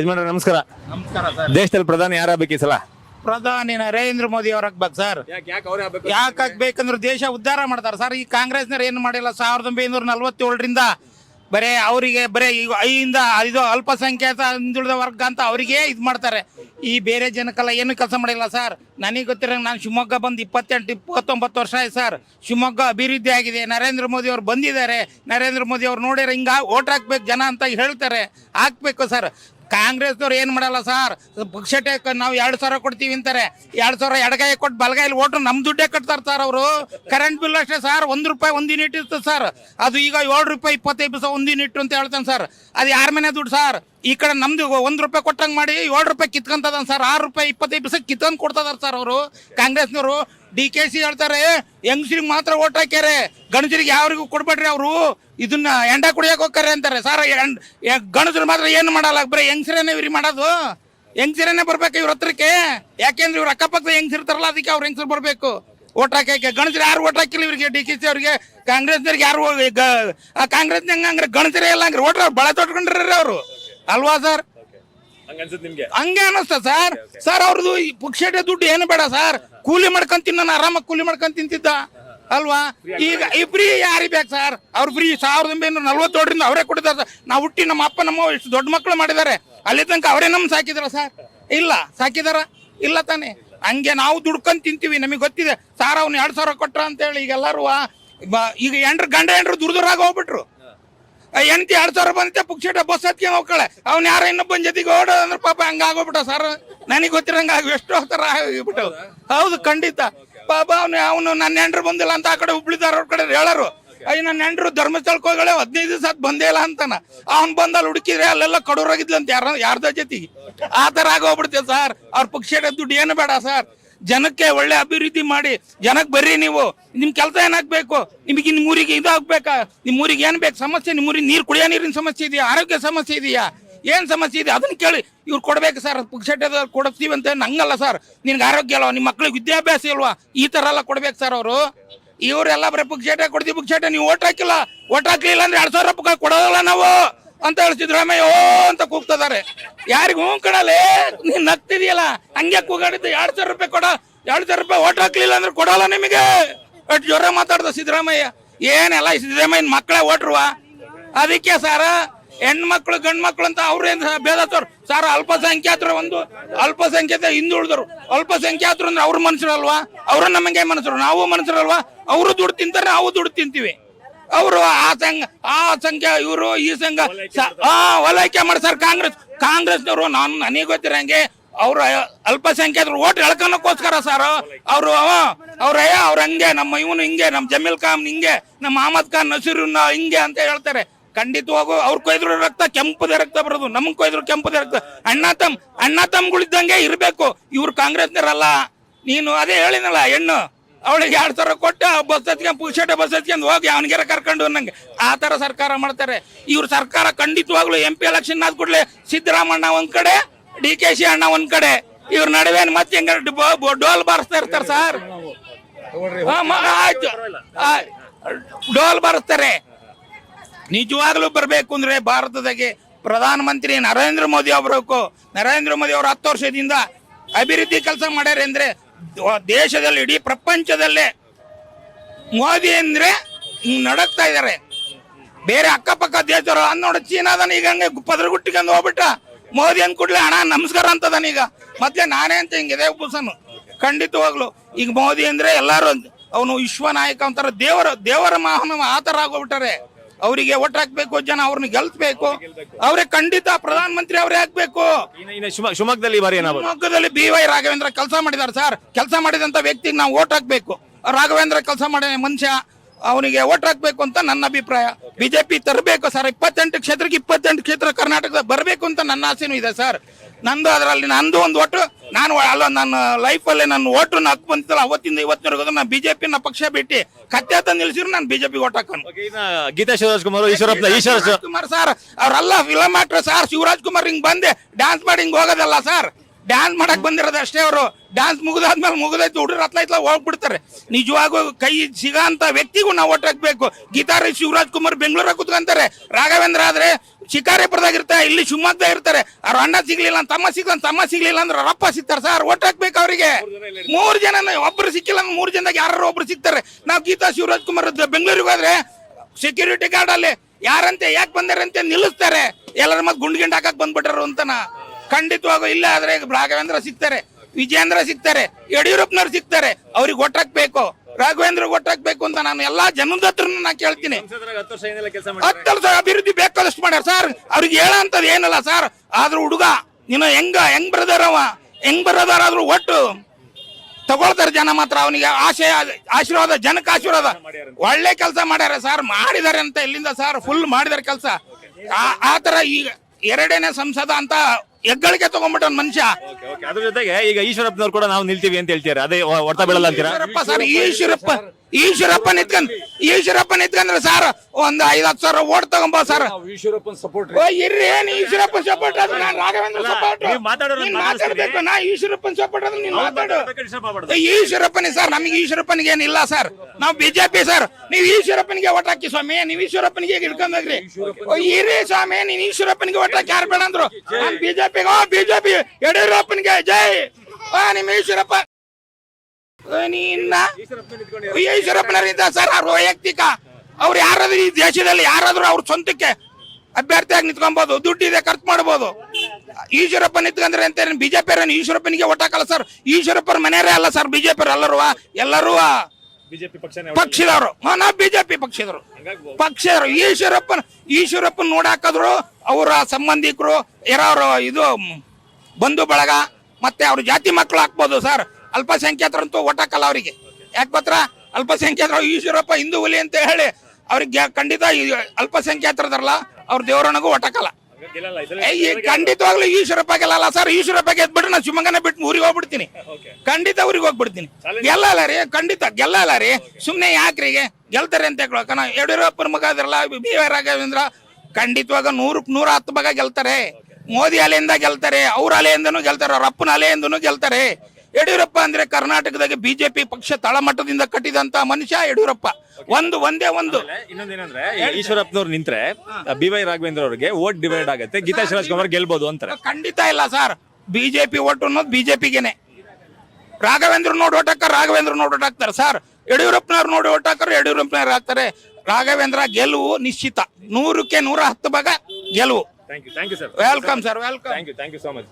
ಯಜಮಾನ್ರೆ ನಮಸ್ಕಾರ. ನಮಸ್ಕಾರ ಸರ್. ದೇಶದಲ್ಲಿ ಪ್ರಧಾನಿ ಯಾರಾಗಬೇಕು ಈ ಸಲ ಪ್ರಧಾನಿ ನರೇಂದ್ರ ಮೋದಿ ಅವ್ರ ಆಗ್ಬೇಕು ಸರ್. ಯಾಕೆ ಆಗ್ಬೇಕಂದ್ರೆ ದೇಶ ಉದ್ಧಾರ ಮಾಡ್ತಾರೆ ಸರ್. ಈ ಕಾಂಗ್ರೆಸ್ನವ್ರು ಏನು ಮಾಡಿಲ್ಲ? ಸಾವಿರದ ಒಂಬೈನೂರ ನಲ್ವತ್ತೇಳರಿಂದ ಬರೇ ಅವರಿಗೆ ಬರೇ ಈಗ ಐಯಿಂದ ಐದು ಅಲ್ಪಸಂಖ್ಯಾತ ಹಿಂದುಳಿದ ವರ್ಗ ಅಂತ ಅವರಿಗೆ ಇದು ಮಾಡ್ತಾರೆ. ಈ ಬೇರೆ ಜನಕ್ಕೆಲ್ಲ ಏನು ಕೆಲಸ ಮಾಡಿಲ್ಲ ಸರ್? ನನಗೆ ಗೊತ್ತಿರೋ ನಾನು ಶಿವಮೊಗ್ಗ ಬಂದು ಇಪ್ಪತ್ತೆಂಟು ಇಪ್ಪತ್ತೊಂಬತ್ತು ವರ್ಷ ಆಯ್ತು ಸರ್. ಶಿವಮೊಗ್ಗ ಅಭಿವೃದ್ಧಿ ಆಗಿದೆ. ನರೇಂದ್ರ ಮೋದಿ ಅವರು ಬಂದಿದ್ದಾರೆ. ನರೇಂದ್ರ ಮೋದಿ ಅವ್ರು ನೋಡಿದ್ರೆ ಹಿಂಗ ಓಟ್ ಹಾಕ್ಬೇಕು ಜನ ಅಂತ ಹೇಳ್ತಾರೆ. ಹಾಕ್ಬೇಕು ಸರ್. ಕಾಂಗ್ರೆಸ್ನವ್ರು ಏನು ಮಾಡಲ್ಲ ಸರ್? ಪಕ್ಷಟೆ ನಾವು ಎರಡು ಸಾವಿರ ಕೊಡ್ತೀವಿ ಅಂತಾರೆ. ಎರಡು ಸಾವಿರ ಎಡಗೈ ಕೊಟ್ಟು ಬಲಗೈಲಿ ಓಟು ನಮ್ಮ ದುಡ್ಡೇ ಕಟ್ತಾರೆ ಸರ್ ಅವರು. ಕರೆಂಟ್ ಬಿಲ್ ಅಷ್ಟೇ ಸರ್, ಒಂದು ರೂಪಾಯಿ ಒಂದು ಯೂನಿಟ್ ಇರ್ತದೆ ಸರ್. ಅದು ಈಗ ಏಳು ರೂಪಾಯಿ ಇಪ್ಪತ್ತೈದು ಪೈಸೆ ಒಂದು ಯೂನಿಟ್ ಅಂತ ಹೇಳ್ತಾನೆ ಸರ್. ಅದು ಯಾರ ಮನೆ ದುಡ್ಡು ಸರ್? ಈ ಕಡೆ ನಮ್ದು ಒಂದು ರೂಪಾಯಿ ಕೊಟ್ಟಂಗೆ ಮಾಡಿ ಏಳು ರೂಪಾಯಿ ಕಿತ್ಕೊಂತದ ಸರ್. ಆರು ರೂಪಾಯಿ ಇಪ್ಪತ್ತೈದು ಪೈಸೆ ಕಿತ್ಕೊಂಡು ಕೊಡ್ತದಾರ ಸರ್ ಅವರು. ಕಾಂಗ್ರೆಸ್ನವರು ಡಿ ಕೆ ಸಿ ಹೇಳ್ತಾರೆ ಹೆಂಗಸ್ರಿಗೆ ಮಾತ್ರ ಓಟ್ ಹಾಕ್ಯಾರೆ ಗಣಸರಿಗೆ ಯಾರಿಗೂ ಕೊಡ್ಬೇಡ್ರಿ ಅವರು. ಇದನ್ನ ಎಂಡ ಕುಡಿಯಕ್ಕೆ ಹೋಗ್ತಾರೆ ಅಂತಾರೆ. ಸರ್ ಗಣಸರು ಮಾತ್ರ ಏನು ಮಾಡಲ್ಲ ಬರೀ ಹೆಂಗಸರೇನೆ ಇವ್ರಿಗೆ ಮಾಡೋದು. ಹೆಂಗಸರೇನೆ ಬರ್ಬೇಕು ಇವ್ರ ಹತ್ರಕ್ಕೆ. ಯಾಕೆಂದ್ರೆ ಇವ್ರ ಅಕ್ಕಪಕ್ಕದ ಹೆಂಗಸಿರ್ತಾರಲ್ಲ ಅದಕ್ಕೆ ಅವ್ರ ಹೆಂಗಸರು ಬರಬೇಕು. ಓಟ್ ಹಾಕಕ್ಕೆ ಗಣಸರು ಯಾರು ಓಟ್ ಹಾಕಿಲ್ಲ ಇವ್ರಿಗೆ ಡಿ ಕೆ ಸಿ ಅವ್ರಿಗೆ. ಕಾಂಗ್ರೆಸ್ನವ್ರಿಗೆ ಯಾರು ಕಾಂಗ್ರೆಸ್ನಂಗ ಹಂಗ್ರೆ? ಗಣಸರೇ ಇಲ್ಲ ಹಂಗ್ರೆ. ಓಟ್ರ ಬಳ ತೊಟ್ಕೊಂಡ್ರಿ ಅವರು. ಅಲ್ವಾ ಸರ್? ಹಂಗೆ ಅನಿಸ್ತ ಸರ್. ಸರ್ ಅವ್ರದ್ದು ಪುಕ್ಷಟೆ ದುಡ್ಡು ಏನು ಬೇಡ ಸರ್. ಕೂಲಿ ಮಾಡ್ಕೊಂಡ್ ತಿನ್ನ ಆರಾಮಾಗಿ ಕೂಲಿ ಮಾಡ್ಕೊಂಡ್ ತಿಂತಿದ್ದ. ಅಲ್ವಾ? ಈಗ ಈ ಫ್ರೀ ಯಾರಿಗೆ ಬೇಕು ಸರ್ ಅವ್ರು ಫ್ರೀ ಸಾವಿರದ ಒಂಬೈನೂರ ನಲ್ವತ್ತೇಳರಿಂದ ಅವರೇ ಕೊಟ್ಟಿದ್ದಾರೆ ಸರ್ ನಾವು ಹುಟ್ಟಿ ನಮ್ಮ ಅಪ್ಪ ನಮ್ಮ ಇಷ್ಟು ದೊಡ್ಡ ಮಕ್ಕಳು ಮಾಡಿದ್ದಾರೆ. ಅಲ್ಲಿ ತನಕ ಅವರೇ ನಮ್ಮ ಸಾಕಿದಾರ ಸರ್ ಇಲ್ಲ ಸಾಕಿದಾರ? ಇಲ್ಲ ತಾನೆ. ಹಂಗೆ ನಾವು ದುಡ್ಕೊಂಡ್ ತಿಂತೀವಿ ನಮಗೆ ಗೊತ್ತಿದೆ. ಸಾರ್ ಅವ್ನು ಎರಡು ಸಾವಿರ ಕೊಟ್ರ ಅಂತ ಹೇಳಿ ಈಗ ಎಲ್ಲರೂ ಈಗ ಎಂಡ್ರ ಗಂಡ ಎಂಡ್ರು ದೂರ ದೂರಾಗ ಹೋಗ್ಬಿಟ್ರು. ಎಂಟಿ ಎರಡು ಸಾವಿರ ಬಂದಿತ್ತೆ ಪುಕ್ಷಟ ಬಸ್ ಹತ್ಕೊಂಡು ಹೋಗ್ಕಳೆ ಅವ್ನು ಯಾರ ಇನ್ನೊಬ್ಬನ ಜೊತೆಗೆ ಓಡೋದಂದ್ರೆ ಪಾಪ ಹಂಗಾಗೋಗ್ಬಿಟ್ಟ ಸರ್ ನನಗೆ ಗೊತ್ತಿರಂಗ ಎಷ್ಟು ಹೋಗ್ತಾರ ಆಗಿಬಿಟ್ಟು ಹೌದು, ಖಂಡಿತ. ಪಾಪ ಅವನು ಅವನು ನನ್ನ ಹೆಂಡ್ರು ಬಂದಿಲ್ಲ ಅಂತ ಆ ಕಡೆ ಹುಬ್ಳಿದಾರ ಕಡೆ ಹೇಳರು. ಅಯ್ಯ, ನನ್ನ ಹೆಂಡ್ರು ಧರ್ಮಸ್ಥಳಕ್ಕೆ ಹೋಗಲೇ ಹದಿನೈದು ದಿವಸ ಬಂದೇ ಇಲ್ಲ ಅಂತಾನ. ಅವ್ನು ಬಂದಲ್ಲಿ ಹುಡುಕಿದ್ರೆ ಅಲ್ಲೆಲ್ಲ ಕಡೂರಾಗಿದ್ಲಂತ ಯಾರ ಯಾರ್ದ ಜೊತೆಗೆ ಆ ಥರ ಆಗೋಗ್ಬಿಡ್ತೇವೆ ಸರ್. ಅವ್ರ ಪಕ್ಷದ ದುಡ್ಡು ಏನು ಬೇಡ ಸರ್. ಜನಕ್ಕೆ ಒಳ್ಳೆ ಅಭಿವೃದ್ಧಿ ಮಾಡಿ ಜನಕ್ಕೆ ಬರ್ರಿ ನೀವು. ನಿಮ್ ಕೆಲಸ ಏನಾಗ್ಬೇಕು? ನಿಮಗೆ ನಿಮ್ಮ ಊರಿಗೆ ಇದಾಗ್ಬೇಕಾ? ನಿಮ್ಮ ಊರಿಗೆ ಏನ್ ಬೇಕು? ಸಮಸ್ಯೆ ನಿಮ್ಮ ಊರಿಗೆ ನೀರು ಕುಡಿಯೋ ನೀರಿನ ಸಮಸ್ಯೆ ಇದೆಯಾ? ಆರೋಗ್ಯ ಸಮಸ್ಯೆ ಇದೆಯಾ? ಏನ್ ಸಮಸ್ಯೆ ಇದೆ? ಅದನ್ನ ಕೇಳಿ. ಇವ್ರು ಕೊಡ್ಬೇಕು ಸರ್. ಪುಕ್ಷಟದ ಕೊಡಿಸ್ತೀವಿ ಅಂತ ನಂಗಲ್ಲ ಸರ್. ನಿನ್ಗೆ ಆರೋಗ್ಯ ಅಲ್ವಾ? ನಿಮ್ಮ ಮಕ್ಳಿಗೆ ವಿದ್ಯಾಭ್ಯಾಸ ಇಲ್ವಾ? ಈ ಥರ ಎಲ್ಲ ಕೊಡ್ಬೇಕು ಸರ್ ಅವರು. ಇವರೆಲ್ಲ ಬರೀ ಪುಕ್ಷೇಟ ಕೊಡ್ತೀವಿ. ಪುಕ್ಷೇಟ ನೀವು ಓಟ್ ಹಾಕಿಲ್ಲ. ಓಟ್ ಹಾಕಲಿಲ್ಲ ಅಂದ್ರೆ ಎರಡ್ ಸಾವಿರ ರೂಪಾಯಿ ಕೊಡೋದಲ್ಲ ನಾವು ಅಂತ ಹೇಳಿ ಸಿದ್ದರಾಮಯ್ಯ ಓ ಅಂತ ಕೂಗ್ತಿದ್ದಾರೆ. ಯಾರಿಗೂ ಕಡಲೆ ನೀನ್ ನಗ್ತಿದೆಯಲ್ಲ? ಹಂಗೆ ಕೂಗಾಡಿದ್ದು ಎರಡು ಸಾವಿರ ರೂಪಾಯಿ ಕೊಡ. ಎರಡು ಸಾವಿರ ರೂಪಾಯಿ ಓಟ್ ಹಾಕ್ಲಿಲ್ಲ ಅಂದ್ರೆ ಕೊಡಲ್ಲ ನಿಮಗೆ. ಅಟ್ ಜ್ವರ ಮಾತಾಡ್ದ ಸಿದ್ದರಾಮಯ್ಯ. ಏನೆಲ್ಲ ಸಿದ್ದರಾಮಯ್ಯ ಮಕ್ಕಳೇ ಓಟ್ರುವ? ಅದಕ್ಕೆ ಸಾರ ಹೆಣ್ಮಕ್ಳು ಗಂಡ್ ಮಕ್ಳು ಅಂತ ಅವ್ರೇನ್ ಭೇದ ತೋರ್ ಸರ್ ಅಲ್ಪಸಂಖ್ಯಾತರು ಒಂದು, ಅಲ್ಪಸಂಖ್ಯಾತ ಹಿಂದುಳಿದ್ರು ಅಲ್ಪಸಂಖ್ಯಾತರು ಅಂದ್ರೆ ಅವ್ರ ಮನುಷ್ಯರಲ್ವಾ ಅವ್ರ ನಮಗೆ ಮನುಷ್ಯರು ನಾವು ಮನುಷ್ಯರಲ್ವಾ ಅವರು ದುಡ್ಡು ತಿಂತಾರೆ, ನಾವು ದುಡ್ಡು ತಿಂತೀವಿ. ಅವರು ಆ ಸಂಘ ಆ ಸಂಘ, ಇವರು ಈ ಸಂಘ ಆ ವಲೈಕೆ ಮಾಡಿ ಸರ್ ಕಾಂಗ್ರೆಸ್ ಕಾಂಗ್ರೆಸ್ನವರು ನಾನು ನನಗೆ ಗೊತ್ತಿರಂಗೆ ಅವ್ರು ಅಲ್ಪಸಂಖ್ಯಾತರು ಓಟ್ ಎಳ್ಕೊಳಕ್ಕೋಸ್ಕರ ಸರ್ ಅವರು ಅವ್ರ ಅವ್ರ ಹಂಗೆ, ನಮ್ಮ ಇವನು ಹಿಂಗೆ, ನಮ್ಮ ಜಮೀಲ್ ಖಾನ್ ಹಿಂಗೆ, ನಮ್ಮ ಅಹಮದ್ ಖಾನ್ ನಸೀರುನ್ನ ಹಿಂಗೆ ಅಂತ ಹೇಳ್ತಾರೆ. ಖಂಡಿತವಾಗೂ ಅವ್ರ ಕೊಯ್ದ್ರು ರಕ್ತ ಕೆಂಪದೇ ರಕ್ತ ಬರೋದು. ನಮ್ಗೆ ಕೊಯ್ದ್ರು ಕೆಂಪದೇ ರಕ್ತ. ಅಣ್ಣ ತಮ್ಮ ಅಣ್ಣ ತಮ್ಗಳಿದ್ದಂಗೆ ಇರಬೇಕು. ಇವ್ರು ಕಾಂಗ್ರೆಸ್ನರಲ್ಲ ನೀನು ಅದೇ ಹೇಳಿನಲ್ಲ ಹೆಣ್ಣು. ಅವಳಿಗೆ ಎರಡು ಸಾವಿರ ಕೊಟ್ಟು ಬಸ್ ಹತ್ಕೊಂಡು ಪುಕ್ಷಟೆ ಬಸ್ ಹತ್ಕೊಂಡು ಹೋಗಿ ಅವನಿಗೆರ ಕರ್ಕೊಂಡು ಅನ್ನಂಗೆ. ಆ ಥರ ಸರ್ಕಾರ ಮಾಡ್ತಾರೆ. ಇವ್ರ ಸರ್ಕಾರ ಖಂಡಿತವಾಗ್ಲೂ ಎಂ ಪಿ ಎಲೆಕ್ಷನ್ ಆದ ಕೂಡಲೇ ಸಿದ್ದರಾಮಣ್ಣ ಒಂದ್ ಕಡೆ ಡಿ ಕೆ ಶಿ ಅಣ್ಣ ಒಂದ್ ಕಡೆ. ಇವ್ರ ನಡುವೆ ಮತ್ತೆ ಹೆಂಗ ಡೋಲ್ ಬಾರಿಸ್ತಾ ಇರ್ತಾರೆ ಸರ್. ಆಯ್ತು. ಡೋಲ್ ಬಾರಿಸ್ತಾರೆ. ನಿಜವಾಗ್ಲೂ ಬರಬೇಕು ಅಂದ್ರೆ ಭಾರತದಾಗೆ ಪ್ರಧಾನಮಂತ್ರಿ ನರೇಂದ್ರ ಮೋದಿ ಅವರಕ್ಕೂ ನರೇಂದ್ರ ಮೋದಿ ಅವರು ಹತ್ತು ವರ್ಷದಿಂದ ಅಭಿವೃದ್ಧಿ ಕೆಲಸ ಮಾಡ್ಯಾರೆ ಅಂದ್ರೆ ದೇಶದಲ್ಲಿ, ಇಡೀ ಪ್ರಪಂಚದಲ್ಲೇ ಮೋದಿ ಅಂದ್ರೆ ನಡಕ್ತಾ ಇದ್ದಾರೆ ಬೇರೆ ಅಕ್ಕಪಕ್ಕ ದೇಶದವರು, ಅಂದ್ ನೋಡಿ ಚೀನಾದನ ಈಗ ಹಂಗೆ ಪದ್ರ ಗುಟ್ಟಿಕೊಂಡು ಹೋಗ್ಬಿಟ್ಟ. ಮೋದಿ ಅಂದ್ ಕೂಡ್ಲೆ ಹಣ ನಮಸ್ಕಾರ ಅಂತದನ ಈಗ. ಮತ್ತೆ ನಾನೇ ಅಂತ ಹಿಂಗಿದೆ ಉಪಸನು ಖಂಡಿತವಾಗ್ಲು, ಈಗ ಮೋದಿ ಅಂದ್ರೆ ಎಲ್ಲಾರು ಅವನು ವಿಶ್ವ ನಾಯಕ ಅಂತಾರ. ದೇವರ ದೇವರ ಮಾಹನ ಆತರ ತರ ಆಗೋಗ್ಬಿಟ್ಟಾರೆ. ಅವರಿಗೆ ಒಟ್ಟು ಹಾಕ್ಬೇಕು ಜನ ಅವ್ರನ್ನ ಗೆಲ್ಸ್ಬೇಕು. ಅವರೇ ಖಂಡಿತ ಪ್ರಧಾನ ಮಂತ್ರಿ ಅವರೇ ಆಗ್ಬೇಕು. ಇನ್ನು ಇನ್ನು ಶಿವಮೊಗ್ಗ ಶಿವಮೊಗ್ಗದಲ್ಲಿ ಬಾರಿ ಶಿವಮೊಗ್ಗದಲ್ಲಿ ಬಿ ವೈ ರಾಘವೇಂದ್ರ ಕೆಲಸ ಮಾಡಿದ್ದಾರೆ ಸರ್. ಕೆಲಸ ಮಾಡಿದಂತ ವ್ಯಕ್ತಿಗೆ ನಾವು ಓಟ್ ಹಾಕ್ಬೇಕು. ರಾಘವೇಂದ್ರ ಕೆಲಸ ಮಾಡಿದ ಮನುಷ್ಯ ಅವನಿಗೆ ಓಟ್ ಹಾಕ್ಬೇಕು ಅಂತ ನನ್ನ ಅಭಿಪ್ರಾಯ. ಬಿಜೆಪಿ ತರಬೇಕು ಸರ್. ಇಪ್ಪತ್ತೆಂಟು ಕ್ಷೇತ್ರಕ್ಕೆ ಇಪ್ಪತ್ತೆಂಟು ಕ್ಷೇತ್ರ ಕರ್ನಾಟಕದ ಬರಬೇಕು ಅಂತ ನನ್ನ ಆಸೆನೂ ಇದೆ ಸರ್. ನಂದು ಅದರಲ್ಲಿ ನಂದು ಒಂದು ಒಟ್ಟು ನಾನು ಅಲ್ಲ ನನ್ನ ಲೈಫಲ್ಲಿ ನನ್ನ ಓಟು ಹಕ್ಕು ಬಂತಿಲ್ಲ ಅವತ್ತಿಂದ ಇವತ್ತಿನವರೆಗೂ ನಾನು ಬಿಜೆಪಿನ ಪಕ್ಷ ಬಿಟ್ಟು ಕತ್ತೆ ಅಂತ ನಿಲ್ಸಿದ್ರು ನಾನು ಬಿಜೆಪಿ ಓಟ್ ಇನ್ನ ಗೀತಾ ಶಿವರಾಜ್ ಕುಮಾರ್ ಈಶ್ವರಪ್ಪ. ಈಶ್ವರ ಕುಮಾರ್ ಸರ್ ಅವರೆಲ್ಲ film actor sir Shivaraj Kumar ಹಿಂಗ್ ಬಂದೆ ಡ್ಯಾನ್ಸ್ ಮಾಡಿ ಹಿಂಗ್ ಹೋಗೋದಲ್ಲ ಸರ್ ಡ್ಯಾನ್ಸ್ ಮಾಡಕ್ ಬಂದಿರೋದು ಅಷ್ಟೇ ಅವರು. ಡ್ಯಾನ್ಸ್ ಮುಗಿದಾದ್ಮೇಲೆ ಮುಗಿದೈತು ಹುಡುಗರು ಹತ್ಲ ಇತ್ಲ ಹೋಗ್ಬಿಡ್ತಾರೆ. ನಿಜವಾಗೂ ಕೈ ಸಿಗಂತ ವ್ಯಕ್ತಿಗೂ ನಾವು ಒಟ್ಟು ಹಾಕ್ಬೇಕು. ಗೀತಾರಿ ಶಿವರಾಜ್ ಕುಮಾರ್ ಬೆಂಗಳೂರಾಗ ಕುತ್ಕೊಂತಾರೆ. ರಾಘವೇಂದ್ರ ಆದ್ರೆ ಶಿಕಾರಿಪುರದಾಗ ಇರ್ತಾರೆ ಇಲ್ಲಿ ಶಿವಮೊಗ್ಗದಾಗ ಇರ್ತಾರೆ. ಅವ್ರ ಅಣ್ಣ ಸಿಗ್ಲಿಲ್ಲ ತಮ್ಮ ಸಿಗ್ಲ ತಮ್ಮ ಸಿಗ್ಲಿಲ್ಲ ಅಂದ್ರೆ ರಪ್ಪ ಸಿಗ್ತಾರೆ ಸರ್. ಒಟ್ಟು ಹಾಕ್ಬೇಕು ಅವರಿಗೆ. ಮೂರ್ ಜನ ಒಬ್ರು ಸಿಕ್ಕಿಲ್ಲ ಅಂದ್ರೆ ಮೂರ್ ಜನದಾಗ ಯಾರು ಒಬ್ರು ಸಿಗ್ತಾರೆ. ನಾವು ಗೀತಾ ಶಿವರಾಜ್ ಕುಮಾರ್ ಬೆಂಗಳೂರಿಗೆ ಹೋದ್ರೆ ಸೆಕ್ಯೂರಿಟಿ ಗಾರ್ಡ್ ಅಲ್ಲಿ ಯಾರಂತೆ, ಯಾಕೆ ಬಂದಾರಂತೆ ನಿಲ್ಲಿಸ್ತಾರೆ. ಎಲ್ಲರ ಮತ್ತೆ ಗುಂಡ್ ಗಿಂಡ್ ಹಾಕಕ್ ಬಂದ್ಬಿಟ್ರು ಅಂತನ ಖಂಡಿತವಾಗೂ ಇಲ್ಲ ಆದ್ರೆ ಈಗ ರಾಘವೇಂದ್ರ ಸಿಗ್ತಾರೆ ವಿಜೇಂದ್ರ ಸಿಗ್ತಾರೆ ಯಡಿಯೂರಪ್ಪನವ್ರು ಸಿಗ್ತಾರೆ ಅವ್ರಿಗೆ ಒಟ್ಟಾಕ್ಬೇಕು ರಾಘವೇಂದ್ರ ಒಟ್ಟಾಕ್ಬೇಕು ಅಂತ ನಾನು ಎಲ್ಲಾ ಜನದ ಹತ್ರ ನಾ ಕೇಳ್ತೀನಿ. ಹತ್ತು ವರ್ಷ ಅಭಿವೃದ್ಧಿ ಬೇಕಾದಷ್ಟು ಮಾಡ್ಯಾರ. ಸರ್ ಅವ್ರಿಗೆ ಹೇಳಂತದ್ ಏನಲ್ಲ ಸರ್ ಆದ್ರೂ ಹುಡುಗ ನೀನು ಹೆಂಗ ಹೆಂಗ್ ಬ್ರದರ್ ಅವ ಹೆಂಗ್ ಬ್ರದರ್ ಆದ್ರೂ ಒಟ್ಟು ತಗೊಳ್ತಾರೆ ಜನ ಮಾತ್ರ ಅವನಿಗೆ ಆಶಯ ಆಶೀರ್ವಾದ ಜನಕ್ಕೆ ಆಶೀರ್ವಾದ. ಒಳ್ಳೆ ಕೆಲಸ ಮಾಡ್ಯಾರ ಸರ್ ಮಾಡಿದಾರೆ ಅಂತ ಇಲ್ಲಿಂದ ಸರ್ ಫುಲ್ ಮಾಡಿದಾರೆ ಕೆಲಸ. ಆ ತರ ಈಗ ಎರಡನೇ ಸಂಸದ ಅಂತ ಹೆಗ್ಗಳಿಕೆ ತಗೊಂಡ್ಬಿಟ್ಟ ಮನುಷ್ಯ. ಅದ್ರ ಜೊತೆಗೆ ಈಗ ಈಶ್ವರಪ್ಪನವ್ರು ಕೂಡ ನಾವು ನಿಲ್ತೀವಿ ಅಂತ ಹೇಳ್ತೀರಾ? ಅದೇ ಹೊಡ್ತಾ ಬೀಳಲ್ಲ ಅಂತೀರಾ? ಈಶ್ವರಪ್ಪ ಸರ್ ಈಶ್ವರಪ್ಪ. ಈಶ್ವರಪ್ಪ ನಿತ್ಕೊಂಡ್ ಈಶ್ವರಪ್ಪ ನಿಂತ್ಕೊಂಡ್ರೆ ಸರ್ ಒಂದ್ ಐದ್ ಹತ್ತು ಸಾವಿರ ಓಟ್ ತಗೊಂಬ ಸರ್. ಈಶ್ವರಪ್ಪನ್ ಸಪೋರ್ಟ್ ಓ ಇರ್ರಿ ಏನ್ ಈಶ್ವರಪ್ಪ ಸಪೋರ್ಟ್ ಆದ್ರೆ ನಾನು ರಾಘವೇಂದ್ರ ಸಪೋರ್ಟ್ ಮಾತಾಡ್ಬೇಕು ನಾ ಈಶ್ವರಪ್ಪನ ಸಪೋರ್ಟ್ ಆದ್ರೆ ನೀನ್ ಮಾತಾಡು. ಈಶ್ವರಪ್ಪನಿ ಈಶ್ವರಪ್ಪನೇ ಸರ್ ನಮಗೆ ಈಶ್ವರಪ್ಪನಿಗೆ ಏನಿಲ್ಲ ಸರ್. ನಾವು ಬಿಜೆಪಿ ಸರ್. ನೀವ್ ಈಶ್ವರಪ್ಪನಿಗೆ ಓಟ್ ಹಾಕಿ ಸ್ವಾಮಿ ನೀವ್ ಈಶ್ವರಪ್ಪನಿಗೆ ಹಿಡ್ಕೊಂಡೋಗ್ರಿ ಓ ಇರ್ರಿ ಸ್ವಾಮಿ ನೀನ್ ಈಶ್ವರಪ್ಪನಿಗೆ ಓಟ್ ಹಾಕಿ ಯಾರು ಬೇಡ ಅಂದ್ರು. ನಾನು ಬಿಜೆಪಿ ಓ ಬಿಜೆಪಿ ಯಡಿಯೂರಪ್ಪನಿಗೆ ಜೈ. ಓ ನಿಮ್ಮ ಈಶ್ವರಪ್ಪ. ನೀನ್ನ ಈಶ್ವರಪ್ಪನರಿಂದ ಸರ್ ಅವ್ರ ವೈಯಕ್ತಿಕ. ಅವ್ರು ಯಾರಾದ್ರೂ ಈ ದೇಶದಲ್ಲಿ ಯಾರಾದ್ರೂ ಅವ್ರ ಸ್ವಂತಕ್ಕೆ ಅಭ್ಯರ್ಥಿಯಾಗಿ ನಿಂತ್ಕೊಬಹುದು ದುಡ್ಡಿದೆ ಖರ್ಚು ಮಾಡಬಹುದು ಈಶ್ವರಪ್ಪ ನಿಂತ್ಕೊಂಡ್ರೆ ಅಂತ ಬಿಜೆಪಿ ಈಶ್ವರಪ್ಪನಿಗೆ ಒಟ್ಟಾಕಲ್ಲ ಸರ್? ಈಶ್ವರಪ್ಪನ ಮನೆಯವರೇ ಅಲ್ಲ ಸರ್ ಬಿಜೆಪಿ ಎಲ್ಲರೂ ಎಲ್ಲರೂ ಬಿಜೆಪಿ ಪಕ್ಷದವರು. ನಾವು ಬಿಜೆಪಿ ಪಕ್ಷದವರು. ಪಕ್ಷದವರು. ಈಶ್ವರಪ್ಪನ ಈಶ್ವರಪ್ಪನ ನೋಡಾಕದ್ರು ಅವರ ಸಂಬಂಧಿಕರು ಯಾರು ಇದು ಬಂಧು ಬಳಗ ಮತ್ತೆ ಅವ್ರ ಜಾತಿ ಮಕ್ಕಳು ಹಾಕ್ಬೋದು ಸರ್. ಅಲ್ಪಸಂಖ್ಯಾತರಂತೂ ಒಟ್ಟಾಕಲ್ಲ ಅವರಿಗೆ. ಯಾಕೆ ಪತ್ರ ಅಲ್ಪಸಂಖ್ಯಾತರು ಈಶ್ವರಪ್ಪ ಹಿಂದೂ ಹುಲಿ ಅಂತ ಹೇಳಿ ಅವ್ರಿಗೆ ಖಂಡಿತ ಅಲ್ಪಸಂಖ್ಯಾತರದಾರಲ್ಲ ಅಲ್ಪಸಂಖ್ಯಾತರದಲ್ಲ ಅವ್ರ ದೇವರನಿಗೂ ಈ ಈ ಖಂಡಿತವಾಗ್ಲೂ ಈಶ್ವರಪ್ಪ ಗೆಲ್ಲಲ್ಲ ಸರ್. ಈಶ್ವರಪ್ಪ ಗೆದ್ಬಿಟ್ರೆ ನಾನು ಶಿವಮೊಗ್ಗನ ಬಿಟ್ಟು ಊರಿಗೆ ಹೋಗ್ಬಿಡ್ತೀನಿ. ಖಂಡಿತ ಊರಿಗೆ ಹೋಗ್ಬಿಡ್ತೀನಿ. ಗೆಲ್ಲಲ್ಲ ರೀ ಖಂಡಿತ ಗೆಲ್ಲಲ್ಲ ರೀ. ಸುಮ್ನೆ ಯಾಕ್ರಿ ಗೆಲ್ತಾರೆ ಅಂತ ಹೇಳ್ಕೊಳಕ ಯಡಿಯೂರಪ್ಪನ ಮಗ ಅದ್ರಲ್ಲ ಬಿ ವೈ ರಾಘವೇಂದ್ರ ಖಂಡಿತವಾಗ ನೂರು ನೂರ ಹತ್ತು ಮಗ ಗೆಲ್ತಾರೆ. ಮೋದಿ ಅಲೆಯಿಂದ ಗೆಲ್ತಾರೆ ಅವ್ರ ಅಲೆಯಿಂದನೂ ಗೆಲ್ತಾರೆ ಅವ್ರ ಅಪ್ಪನ ಅಲೆಯಿಂದನೂ ಗೆಲ್ತಾರೆ. ಯಡಿಯೂರಪ್ಪ ಅಂದ್ರೆ ಕರ್ನಾಟಕದಾಗ ಬಿಜೆಪಿ ಪಕ್ಷ ತಳಮಟ್ಟದಿಂದ ಕಟ್ಟಿದಂತ ಮನುಷ್ಯ ಯಡಿಯೂರಪ್ಪ. ಒಂದು ಒಂದೇ ಒಂದು. ಇನ್ನೊಂದೇನಂದ್ರೆ ಈಶ್ವರಪ್ಪನವ್ರು ನಿಂತ್ರೆ ಬಿ ವೈ ರಾಘವೇಂದ್ರ ಅವರಿಗೆ ಓಟ್ ಡಿವೈಡ್ ಆಗುತ್ತೆ. ಗೀತಾ ಶಿವರಾಜ್ ಕುಮಾರ್ ಗೆಲ್ಬಹುದು ಅಂತಾರೆ. ಖಂಡಿತ ಇಲ್ಲ ಸರ್. ಬಿಜೆಪಿ ಓಟ್ ಅನ್ನೋದು ಬಿಜೆಪಿಗೆನೆ. ರಾಘವೇಂದ್ರ ನೋಡಿ ಓಟ್ ರಾಘವೇಂದ್ರ ನೋಡಿ ಓಟ್ ಹಾಕ್ತಾರೆ. ಸರ್ ಯಡಿಯೂರಪ್ಪನವ್ರು ನೋಡಿ ಓಟ್ ಹಾಕ್ತಾರೆ ಯಡಿಯೂರಪ್ಪನವ್ರು ಹಾಕ್ತಾರೆ. ರಾಘವೇಂದ್ರ ಗೆಲುವು ನಿಶ್ಚಿತ. ನೂರಕ್ಕೆ ನೂರ ಹತ್ತು ಭಾಗ ಗೆಲುವು. Thank you thank you sir welcome sir welcome thank you thank you so much